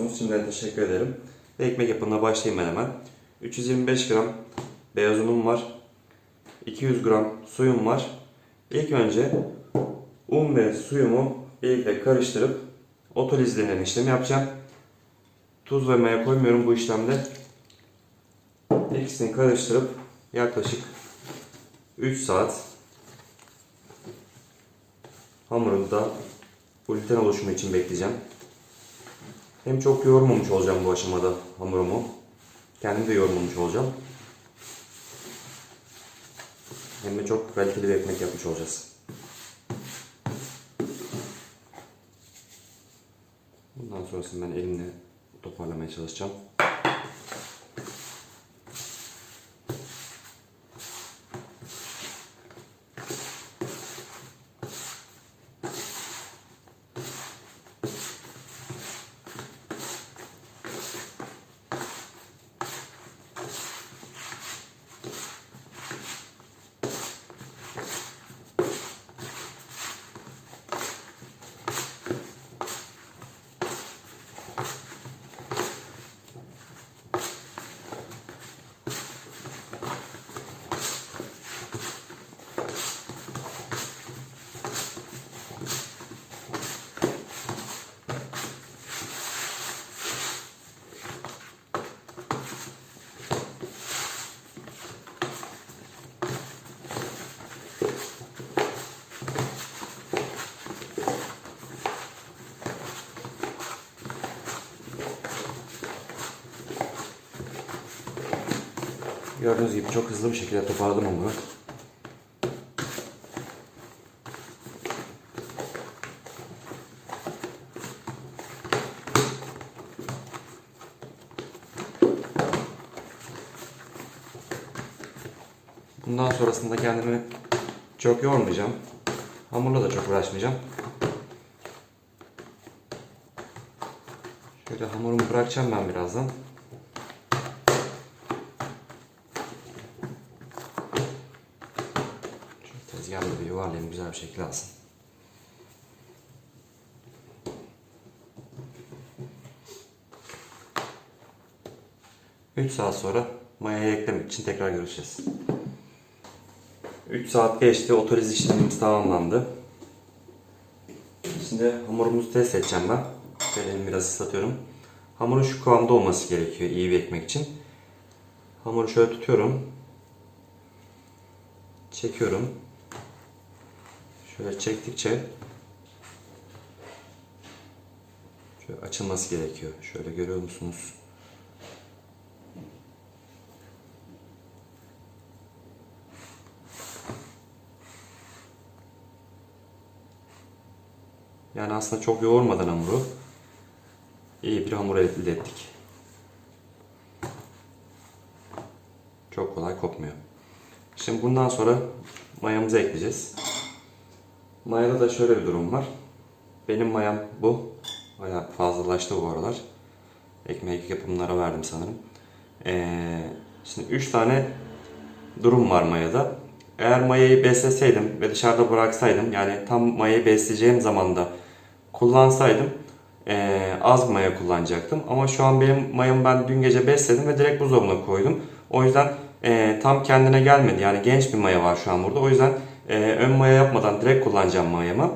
olursunuz. Şimdiden teşekkür ederim. Ve ekmek yapımına başlayayım ben hemen. 325 gram beyaz unum var. 200 gram suyum var. İlk önce un ve suyumu birlikte karıştırıp otoliz denen işlemi yapacağım. Tuz ve maya koymuyorum bu işlemde. İkisini karıştırıp yaklaşık 3 saat hamurunda gluten oluşumu için bekleyeceğim. Hem çok yoğurmamış olacağım bu aşamada hamurumu. Kendim de yoğurmamış olacağım. Hem de çok kaliteli bir ekmek yapmış olacağız. Bundan sonrasını ben elimle toparlamaya çalışacağım. Gördüğünüz gibi çok hızlı bir şekilde toparladım hamuru. Bundan sonrasında kendimi çok yormayacağım. Hamurla da çok uğraşmayacağım. Şöyle hamurumu bırakacağım ben birazdan. Şöyle tezgahımda bir yuvarlayayım güzel bir alsın. Üç saat sonra mayayı eklemek için tekrar görüşeceğiz. 3 saat geçti. Otoliz işlemimiz tamamlandı. Şimdi hamurumuzu test edeceğim ben. Şöyle biraz ıslatıyorum. Hamurun şu kıvamda olması gerekiyor iyi bir ekmek için. Hamuru şöyle tutuyorum. Çekiyorum. Şöyle çektikçe şöyle açılması gerekiyor. Şöyle görüyor musunuz? Yani aslında çok yoğurmadan hamuru iyi bir hamur elde ettik. Çok kolay kopmuyor. Şimdi bundan sonra mayamızı ekleyeceğiz. Mayada da şöyle bir durum var. Benim mayam bu. Bayağı fazlalaştı bu aralar. Ekmek yapımlara verdim sanırım. Ee, şimdi 3 tane durum var mayada. Eğer mayayı besleseydim ve dışarıda bıraksaydım yani tam mayayı besleyeceğim zamanda kullansaydım eee, az maya kullanacaktım. Ama şu an benim mayamı ben dün gece besledim ve direkt buzdolabına koydum. O yüzden eee, tam kendine gelmedi. Yani genç bir maya var şu an burada. O yüzden eee, ön maya yapmadan direkt kullanacağım mayamı.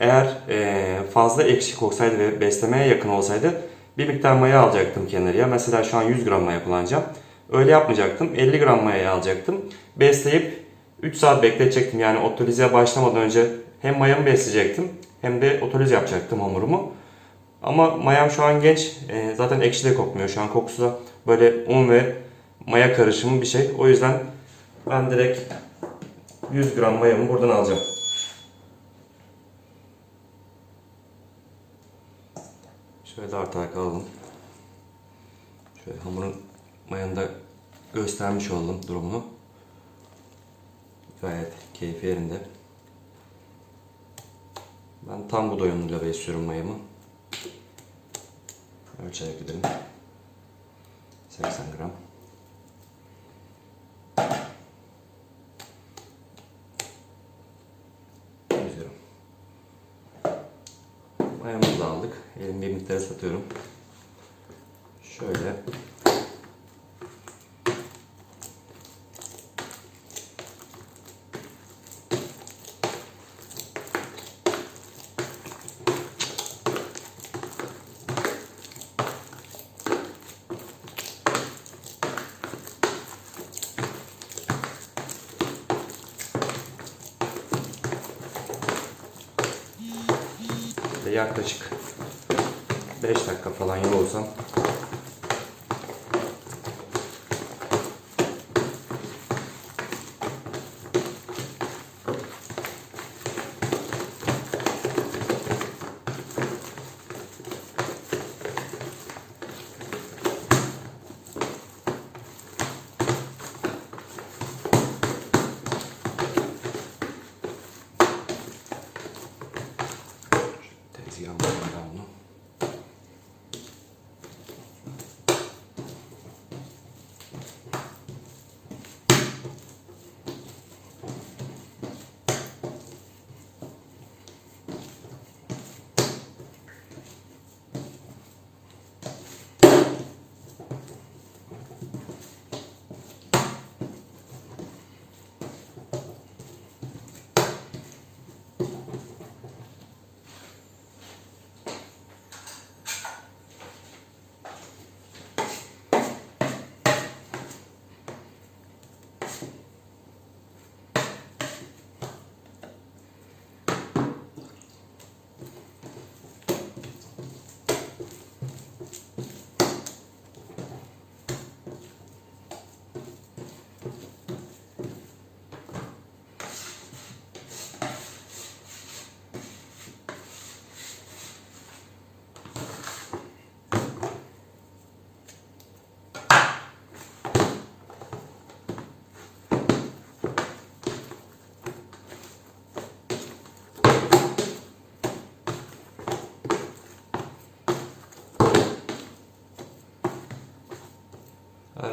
Eğer eee, fazla eksik olsaydı ve beslemeye yakın olsaydı bir miktar maya alacaktım kenarıya. Mesela şu an 100 gram maya kullanacağım. Öyle yapmayacaktım. 50 gram maya alacaktım. Besleyip 3 saat bekletecektim. Yani otolize başlamadan önce hem mayamı besleyecektim hem de otoliz yapacaktım hamurumu. Ama mayam şu an genç. Ee, zaten ekşi de kokmuyor. Şu an kokusu da böyle un ve maya karışımı bir şey. O yüzden ben direkt 100 gram mayamı buradan alacağım. Şöyle de artarak alalım. Şöyle hamurun mayanı da göstermiş oldum durumunu. Gayet keyfi yerinde. Ben tam bu doyumuyla besliyorum mayamı. Ölçerek gidelim. 80 gram. Mayamızı da aldık. Elimde miktarı satıyorum. Şöyle. Yaklaşık 5 dakika falan yol olsam tezgahımı ben bunu.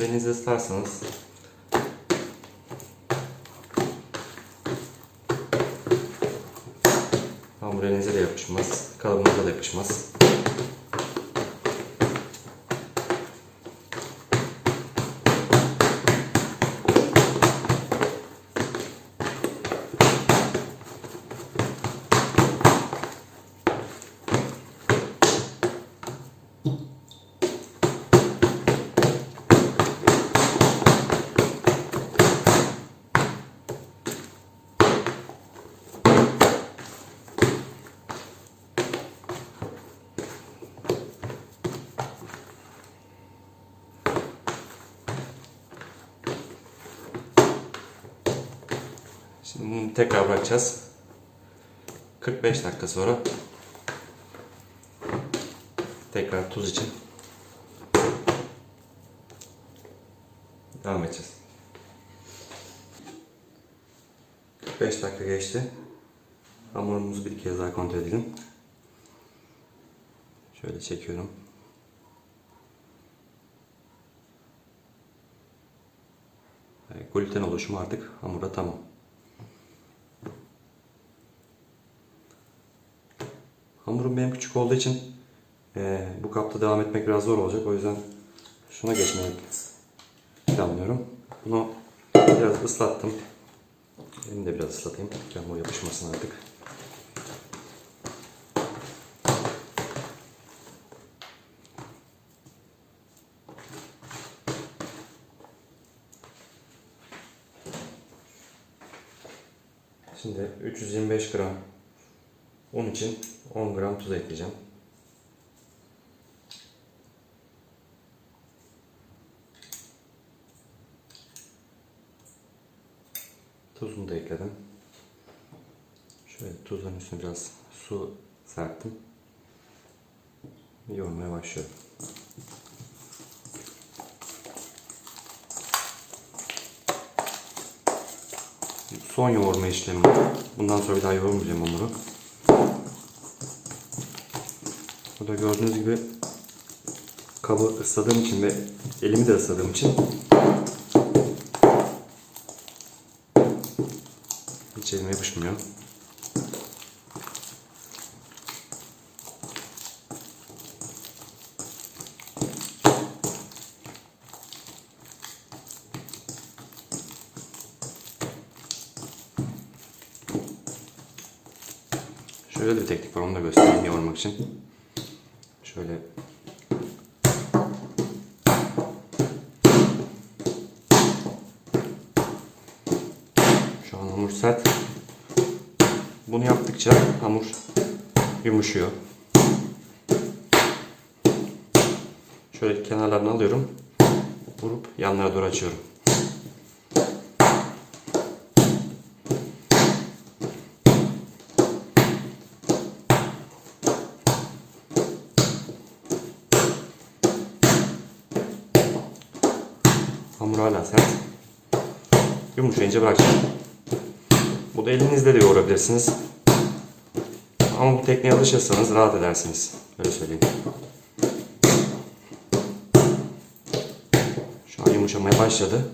Eğer denizi ıslarsanız hamur elinize de yapışmaz, kalıbınıza da yapışmaz. Şimdi bunu bırakacağız. 45 dakika sonra tekrar tuz için devam edeceğiz. 45 dakika geçti. Hamurumuzu bir kez daha kontrol edelim. Şöyle çekiyorum. Gluten oluşumu artık hamurda tamam. Hamurum benim küçük olduğu için eee, bu kapta devam etmek biraz zor olacak. O yüzden şuna geçmeyi planlıyorum. Bunu biraz ıslattım. Elimi de biraz ıslatayım. Hamur yapışmasın artık. Şimdi 325 gram un için 10 gram tuz ekleyeceğim. Tuzunu da ekledim. Şöyle tuzun üstüne biraz su serptim. Yoğurmaya başlıyorum. Son yoğurma işlemi. Bundan sonra bir daha yoğurmayacağım hamuru. Burada gördüğünüz gibi kabı ısladığım için ve elimi de ısladığım için hiç elime yapışmıyor. Şöyle bir teknik var onu da göstereyim yoğurmak için. Şöyle Şu an hamur sert. Bunu yaptıkça hamur yumuşuyor. Şöyle kenarlarını alıyorum. Vurup yanlara doğru açıyorum. Hamur hala sert. Yumuşayınca bırakacağım. Bu da elinizle de yoğurabilirsiniz. Ama bu tekniğe alışırsanız rahat edersiniz. Öyle söyleyeyim. Şu an yumuşamaya başladı.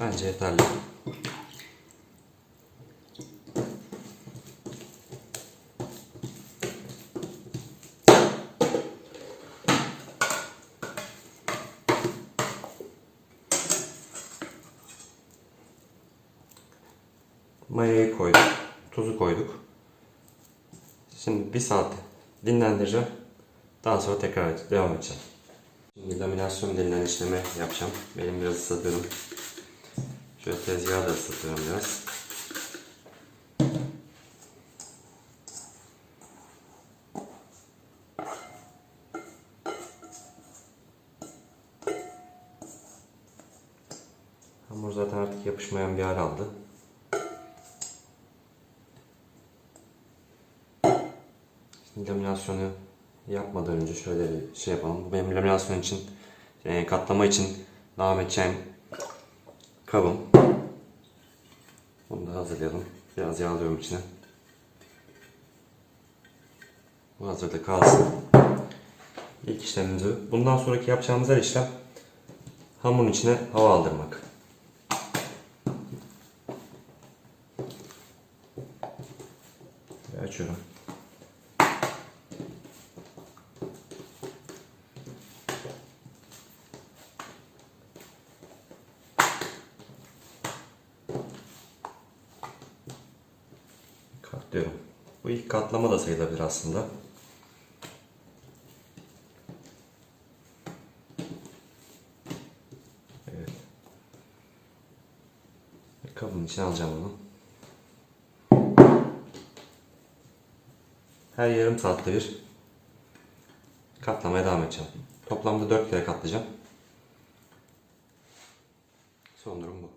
Bence yeterli. Mayayı koyduk. Tuzu koyduk. Şimdi bir saat dinlendireceğim. Daha sonra tekrar devam edeceğim. Şimdi laminasyon denilen işlemi yapacağım. Benim biraz ıslatıyorum. Şöyle tezgahı da ıslatıyorum biraz. Hamur zaten artık yapışmayan bir hal aldı. Şimdi laminasyonu yapmadan önce şöyle bir şey yapalım. Bu benim laminasyon için, katlama için devam edeceğim kabım. Bunu da hazırlayalım. Biraz yağlıyorum içine. Bu hazırda kalsın. İlk işlemimiz bu. Bundan sonraki yapacağımız her işlem hamurun içine hava aldırmak. Ve açıyorum. Katlıyorum. Bu ilk katlama da sayılabilir aslında. Evet. Ve Kabın içine alacağım bunu. Her yarım saatte bir katlamaya devam edeceğim. Toplamda 4 kere katlayacağım. Son durum bu.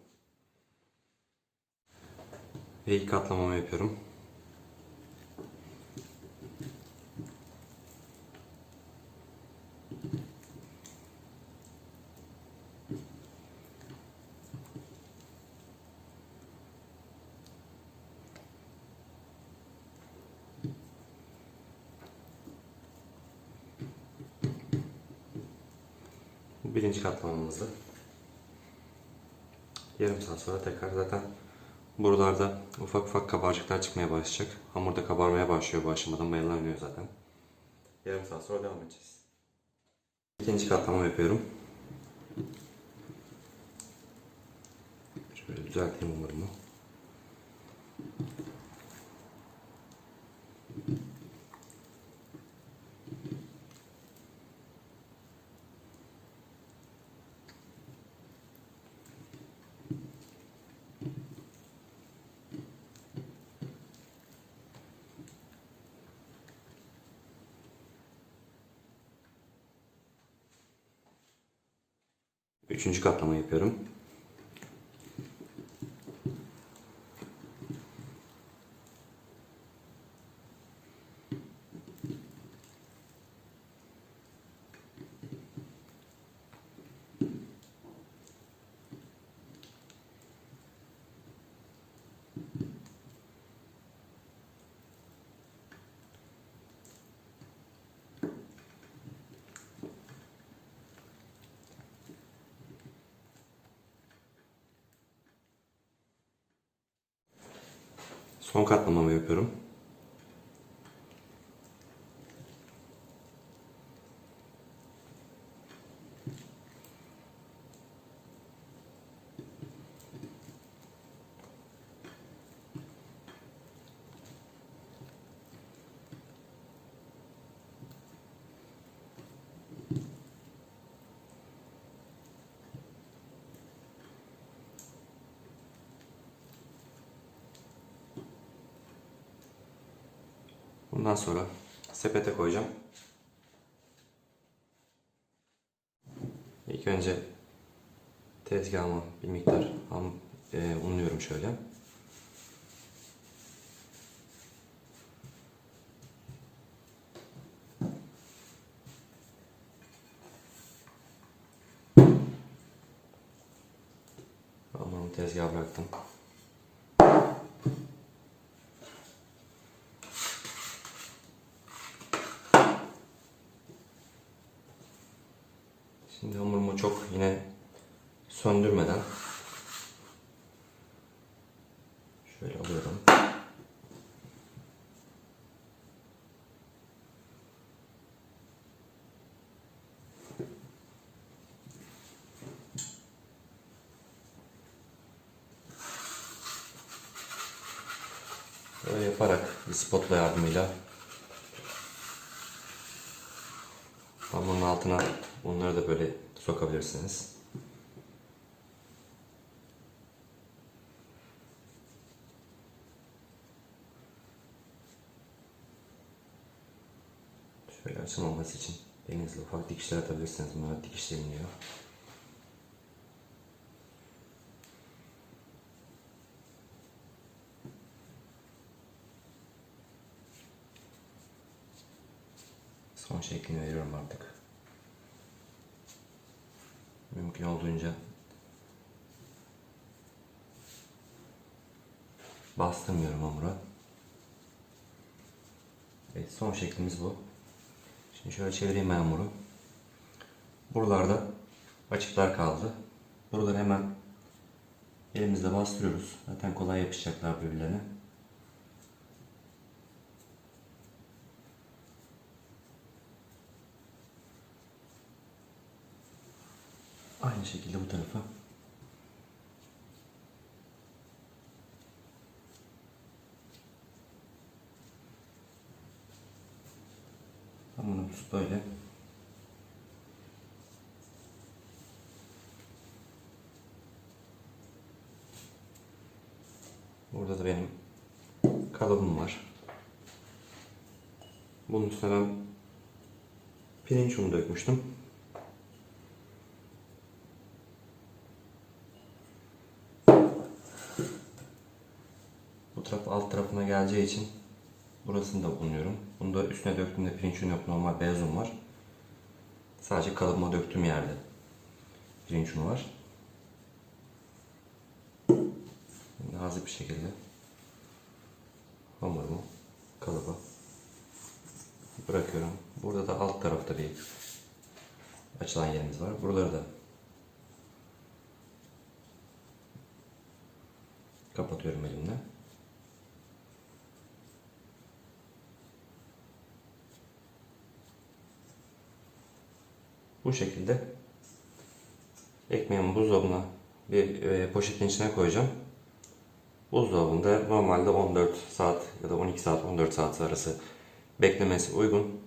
Ve ilk katlamamı yapıyorum. Katlamamızdı. Yarım saat sonra tekrar zaten buralarda ufak ufak kabarcıklar çıkmaya başlayacak. Hamur da kabarmaya başlıyor bu aşamada mayalanıyor zaten. Yarım saat sonra devam edeceğiz. İkinci katlama yapıyorum. Şöyle düzelteyim hamurumu. Üçüncü katlama yapıyorum. Son katlamamı yapıyorum. Bundan sonra sepete koyacağım. İlk önce tezgahıma bir miktar ham, e, unluyorum şöyle. Hamurumu tezgaha bıraktım. Şimdi hamurumu çok yine söndürmeden şöyle alıyorum. Böyle yaparak spotla yardımıyla hamurun altına bunları da böyle sokabilirsiniz. Şöyle açılmaması için elinizle ufak dikişler atabilirsiniz. Bunlar dikiş deniliyor. Son şeklini veriyorum artık. Mümkün olduğunca bastırmıyorum hamura. Evet son şeklimiz bu. Şimdi şöyle çevireyim ben hamuru. Buralarda açıklar kaldı. Buraları hemen elimizle bastırıyoruz. Zaten kolay yapışacaklar birbirlerine. Aynı şekilde bu tarafa. Hamurumuz böyle. Burada da benim kalıbım var. Bunun üstüne ben pirinç unu dökmüştüm. Taraf alt tarafına geleceği için burasını da unluyorum. Bunu üstüne döktüğümde pirinç unu yok. Normal beyaz un var. Sadece kalıbıma döktüğüm yerde pirinç unu var. Nazik bir şekilde hamurumu kalıba bırakıyorum. Burada da alt tarafta bir açılan yerimiz var. Buraları da kapatıyorum elimle. Bu şekilde ekmeğimi buzdolabına bir e, poşetin içine koyacağım. Buzdolabında normalde 14 saat ya da 12 saat 14 saat arası beklemesi uygun.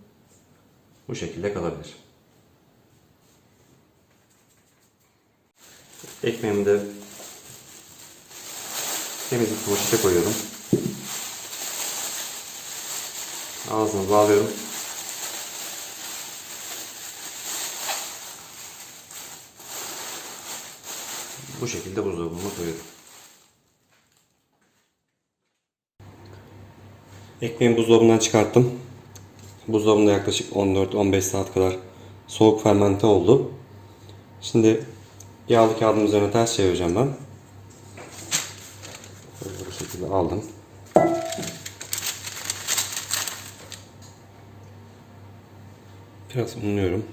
Bu şekilde kalabilir. Ekmeğimi de temiz bir poşete koyuyorum. Ağzını bağlıyorum. Bu şekilde buzdolabıma koyuyorum. Ekmeği buzdolabından çıkarttım. Buzdolabında yaklaşık 14-15 saat kadar soğuk fermente oldu. Şimdi yağlı kağıdın üzerine ters çevireceğim ben. Böyle bu şekilde aldım. Biraz unluyorum.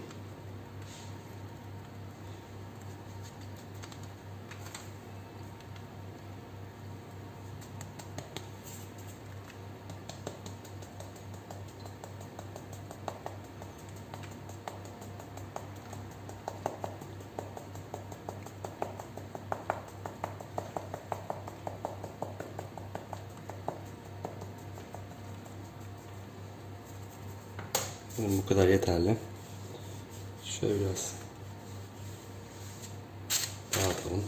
Bu kadar yeterli. Şöyle biraz dağıtalım.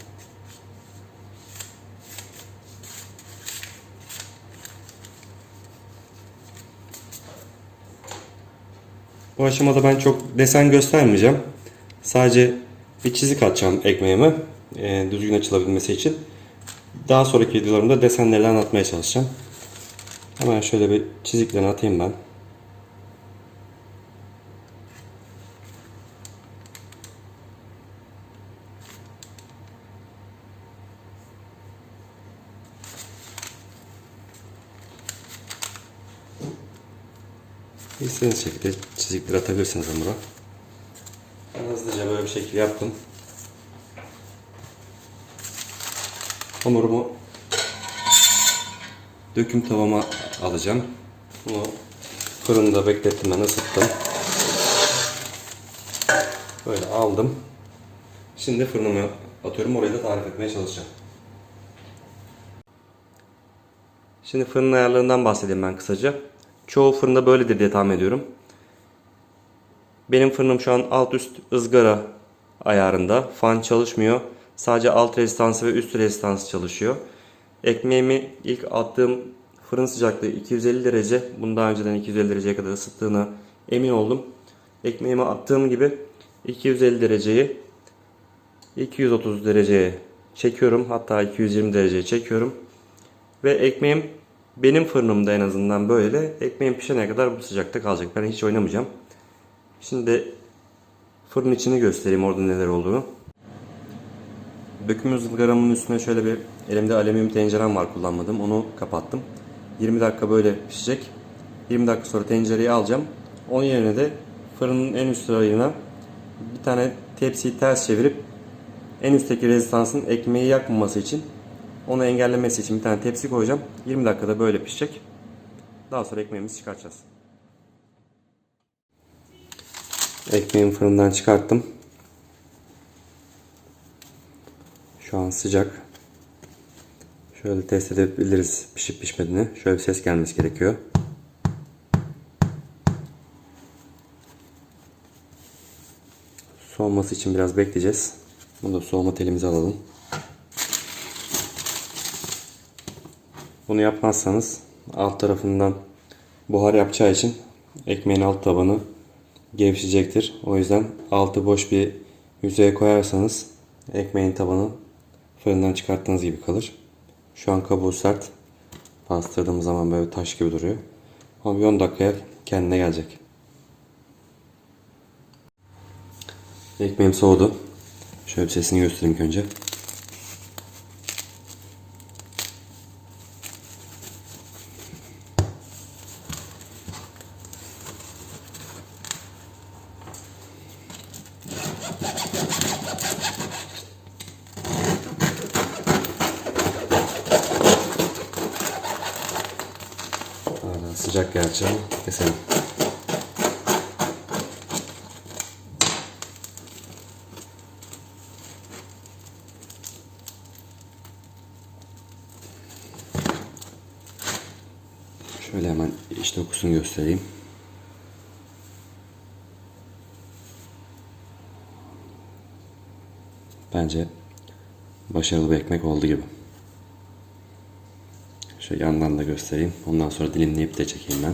Bu aşamada ben çok desen göstermeyeceğim. Sadece bir çizik atacağım ekmeğime e, düzgün açılabilmesi için. Daha sonraki videolarımda desenleri anlatmaya çalışacağım. Hemen şöyle bir çiziklerini atayım ben. İstediğiniz şekilde çizikler atabilirsiniz hamura. Ben hızlıca böyle bir şekil yaptım. Hamurumu döküm tavama alacağım. Bunu fırında beklettim ben ısıttım. Böyle aldım. Şimdi fırınıma atıyorum. Orayı da tarif etmeye çalışacağım. Şimdi fırının ayarlarından bahsedeyim ben kısaca. Çoğu fırında böyledir diye tahmin ediyorum. Benim fırınım şu an alt üst ızgara ayarında. Fan çalışmıyor. Sadece alt rezistansı ve üst rezistansı çalışıyor. Ekmeğimi ilk attığım fırın sıcaklığı 250 derece. Bunu daha önceden 250 dereceye kadar ısıttığına emin oldum. Ekmeğimi attığım gibi 250 dereceyi 230 dereceye çekiyorum. Hatta 220 dereceye çekiyorum. Ve ekmeğim benim fırınımda en azından böyle. Ekmeğim pişene kadar bu sıcakta kalacak. Ben hiç oynamayacağım. Şimdi fırın içini göstereyim orada neler olduğunu. Döküm ızgaramın üstüne şöyle bir elimde alüminyum tencerem var kullanmadım. Onu kapattım. 20 dakika böyle pişecek. 20 dakika sonra tencereyi alacağım. Onun yerine de fırının en üst rayına bir tane tepsiyi ters çevirip en üstteki rezistansın ekmeği yakmaması için onu engellemesi için bir tane tepsi koyacağım. 20 dakikada böyle pişecek. Daha sonra ekmeğimizi çıkartacağız. Ekmeğimi fırından çıkarttım. Şu an sıcak. Şöyle test edebiliriz pişip pişmediğini. Şöyle bir ses gelmesi gerekiyor. Soğuması için biraz bekleyeceğiz. Bunu da soğuma telimize alalım. Bunu yapmazsanız alt tarafından buhar yapacağı için ekmeğin alt tabanı gevşeyecektir. O yüzden altı boş bir yüzeye koyarsanız ekmeğin tabanı fırından çıkarttığınız gibi kalır. Şu an kabuğu sert. Bastırdığım zaman böyle taş gibi duruyor. Ama bir 10 dakikaya kendine gelecek. Ekmeğim soğudu. Şöyle bir sesini göstereyim önce. Hala sıcak gerçi ama. Şöyle hemen iç dokusunu göstereyim. Bence başarılı bir ekmek oldu gibi. Şöyle yandan da göstereyim. Ondan sonra dilimleyip de çekeyim ben.